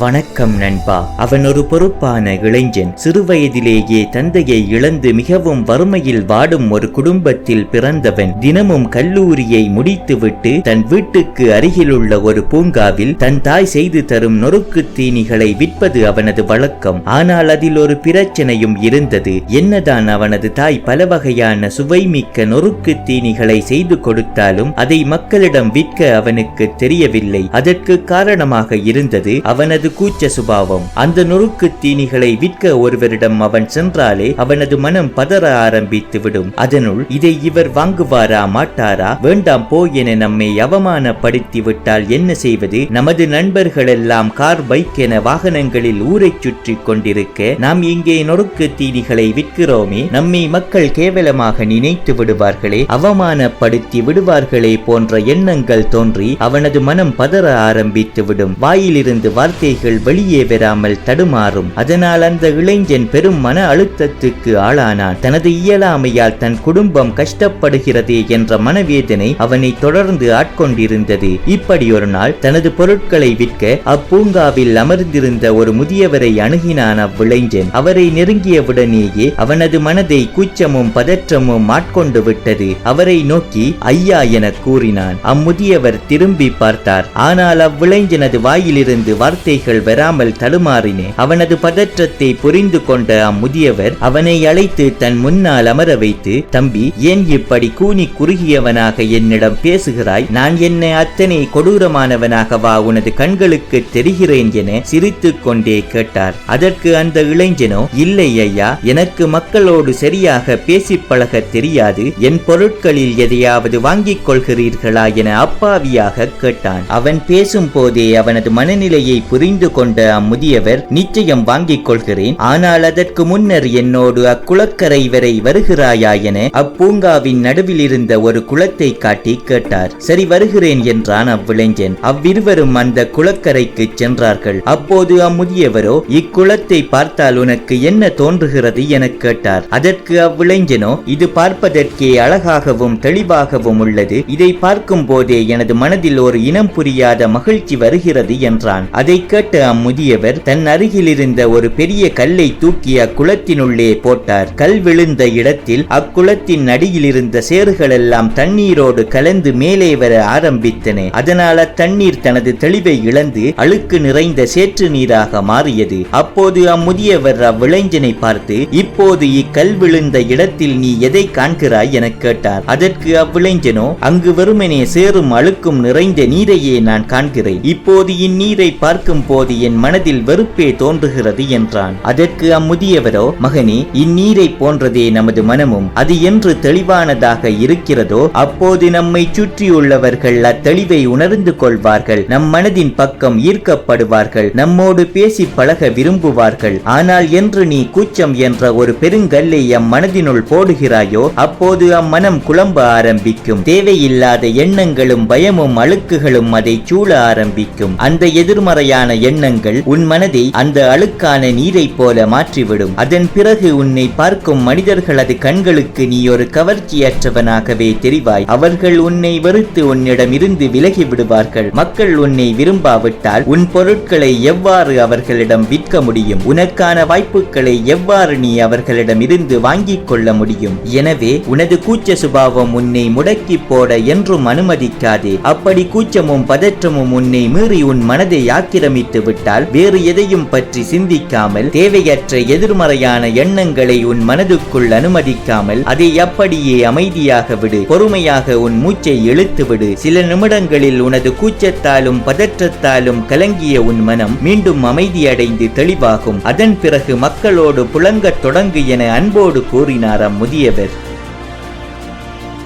வணக்கம் நண்பா. அவன் ஒரு பொறுப்பான இளைஞன். சிறுவயதிலேயே தந்தையை இழந்து மிகவும் வறுமையில் வாடும் ஒரு குடும்பத்தில் பிறந்தவன். தினமும் கல்லூரியை முடித்துவிட்டு தன் வீட்டுக்கு அருகிலுள்ள ஒரு பூங்காவில் தன் தாய் செய்து தரும் நொறுக்கு தீனிகளை விற்பது அவனது வழக்கம். ஆனால் அதில் ஒரு பிரச்சனையும் இருந்தது. என்னதான் அவனது தாய் பல வகையான சுவைமிக்க நொறுக்கு தீனிகளை செய்து கொடுத்தாலும் அதை மக்களிடம் விற்க அவனுக்கு தெரியவில்லை. அதற்கு காரணமாக இருந்தது அவனது கூச்ச சுபாவம். அந்த நொறுக்கு தீனிகளை விற்க ஒருவரிடம் அவன் சென்றாலே அவனது மனம் பதற ஆரம்பித்து விடும். அதனுள் இதை இவர் வாங்குவாரா மாட்டாரா? வேண்டாம் போ என நம்மை அவமானப்படுத்தி விட்டால் என்ன செய்வது? நமது நண்பர்கள் எல்லாம் கார் பைக் என வாகனங்களில் ஊரைச் சுற்றி கொண்டிருக்க நாம் இங்கே நொறுக்கு தீனிகளை விற்கிறோமே. நம்மை மக்கள் கேவலமாக நினைத்து விடுவார்களே. அவமானப்படுத்தி விடுவார்களே போன்ற எண்ணங்கள் தோன்றி அவனது மனம் பதற ஆரம்பித்து விடும். வாயிலிருந்து வார்த்தைகள் வெளியே வராமல் தடுமாறும். அதனால் அந்த இளைஞன் பெரும் மன அழுத்தத்துக்கு ஆளானான். தனது இயலாமையால் தன் குடும்பம் கஷ்டப்படுகிறதே என்ற மனவேதனை அவனை தொடர்ந்து ஆட்கொண்டிருந்தது. இப்படி ஒரு நாள் தனது பொருட்களை விற்க அப்பூங்காவில் அமர்ந்திருந்த ஒரு முதியவரை அணுகினான் அவ்விளைஞன். அவரை நெருங்கியவுடனேயே அவனது மனதை கூச்சமும் பதற்றமும் ஆட்கொண்டு விட்டது. அவரை நோக்கி ஐயா என கூறினான். அம்முதியவர் திரும்பி பார்த்தார். ஆனால் அவ்விளைஞனது வாயிலிருந்து வார்த்தை வார்த்தைகள் வராமல் தடுமாறினே அவனது பதற்றத்தை புரிந்து கொண்ட அம்முதியவர் அவனை அழைத்து தன் முன்னால் அமர வைத்து தம்பி ஏன் இப்படி கூனி குறுகியவனாக என்னிடம் பேசுகிறாய்? நான் என்ன அத்தனை கொடூரமானவனாகவா உனது கண்களுக்கு தெரிகிறேன் என சிரித்துக் கொண்டே கேட்டார். அதற்கு அந்த இளைஞனோ இல்லை ஐயா எனக்கு மக்களோடு சரியாக பேசி பழக தெரியாது. என் பொருட்களில் எதையாவது வாங்கிக் கொள்கிறீர்களா? என அப்பாவியாக கேட்டான். அவன் பேசும் போதே அவனது மனநிலையை புரிந்து கொண்ட அம்முதியவர் நிச்சயம் வாங்கிக் கொள்கிறேன். ஆனால் அதற்கு முன்னர் என்னோடு அக்குளக்கரை வரை வருகிறாயா என அப்பூங்காவின் நடுவில் இருந்த ஒரு குளத்தை காட்டி கேட்டார். சரி வருகிறேன் என்றான் அவ்விளைஞன். அவ்விருவரும் அந்த குளக்கரைக்கு சென்றார்கள். அப்போது அம்முதியவரோ இக்குளத்தை பார்த்தால் உனக்கு என்ன தோன்றுகிறது எனக் கேட்டார். அதற்கு அவ்விளைஞனோ இது பார்ப்பதற்கே அழகாகவும் தெளிவாகவும் உள்ளது. இதை பார்க்கும் போதே எனது மனதில் ஒரு இனம் புரியாத மகிழ்ச்சி வருகிறது என்றான். அதை கேட்ட அம்முதியவர் தன் அருகில் இருந்த ஒரு பெரிய கல்லை தூக்கி அக்குளத்தினுள்ளே போட்டார். கல் விழுந்த இடத்தில் அக்குளத்தின் அடியில் இருந்த சேறுகளெல்லாம் தண்ணீரோடு கலந்து மேலே வர ஆரம்பித்தன. அதனால் அத்தண்ணீர் தனது தெளிவை இழந்து அழுக்கு நிறைந்த சேற்று நீராக மாறியது. அப்போது அம்முதியவர் அவ்விளைஞனை பார்த்து இப்போது இக்கல் விழுந்த இடத்தில் நீ எதை காண்கிறாய்? எனக் கேட்டார். அதற்கு அவ்விளைஞனோ அங்கு வெறுமனே சேரும் அழுக்கும் நிறைந்த நீரையே நான் காண்கிறேன். இப்போது இந்நீரை பார்க்கும் போது என் மனதில் வெறுப்பே தோன்றுகிறது என்றான். அதற்கு அம்முதியவரோ மகனே இந்நீரை போன்றதே நமது மனமும் அது என்று தெளிவானதாக இருக்கிறதோ அப்போது நம்மை சுற்றியுள்ளவர்கள் அத்தெளிவை உணர்ந்து கொள்வார்கள் நம் மனதின் பக்கம் ஈர்க்கப்படுவார்கள் நம்மோடு பேசி பழக விரும்புவார்கள். ஆனால் என்று நீ கூச்சம் என்ற ஒரு பெருங்கல்லை எம் மனதினுள் போடுகிறாயோ அப்போது அம்மனம் குழம்ப ஆரம்பிக்கும். தேவையில்லாத எண்ணங்களும் பயமும் அழுக்குகளும் அதை சூழ ஆரம்பிக்கும். அந்த எதிர்மறையான எண்ணங்கள் உன் மனதை அந்த அழுக்கான நீரை போல மாற்றிவிடும். அதன் பிறகு உன்னை பார்க்கும் மனிதர்களது கண்களுக்கு நீ ஒரு கவர்ச்சியற்றவனாகவே தெரிவாய். அவர்கள் உன்னை வெறுத்து உன்னிடமிருந்து விலகி விடுவார்கள் மக்கள் உன்னை விரும்பாவிட்டால் உன் பொருட்களை எவ்வாறு அவர்களிடம் விற்க முடியும்? உனக்கான வாய்ப்புகளை எவ்வாறு நீ அவர்களிடம் இருந்து வாங்கிக் கொள்ள முடியும்? எனவே உனது கூச்ச சுபாவம் உன்னை முடக்கி போட என்றும் அனுமதிக்காதே. அப்படி கூச்சமும் பதற்றமும் உன்னை மீறி உன் மனதை ஆக்கிரமித்து விட்டால் வேறு எதையும் பற்றி சிந்திக்காமல் தேவையற்ற எதிர்மறையான எண்ணங்களை உன் மனதுக்குள் அனுமதிக்காமல் அதை அப்படியே அமைதியாக விடு. பொறுமையாக உன் மூச்சை இழுத்து விடு சில நிமிடங்களில் உனது கூச்சத்தாலும் பதற்றத்தாலும் கலங்கிய உன் மனம் மீண்டும் அமைதியடைந்து தெளிவாகும். அதன் பிறகு மக்களோடு புழங்கத் தொடங்கு என அன்போடு கூறினார் அம்முதியவர்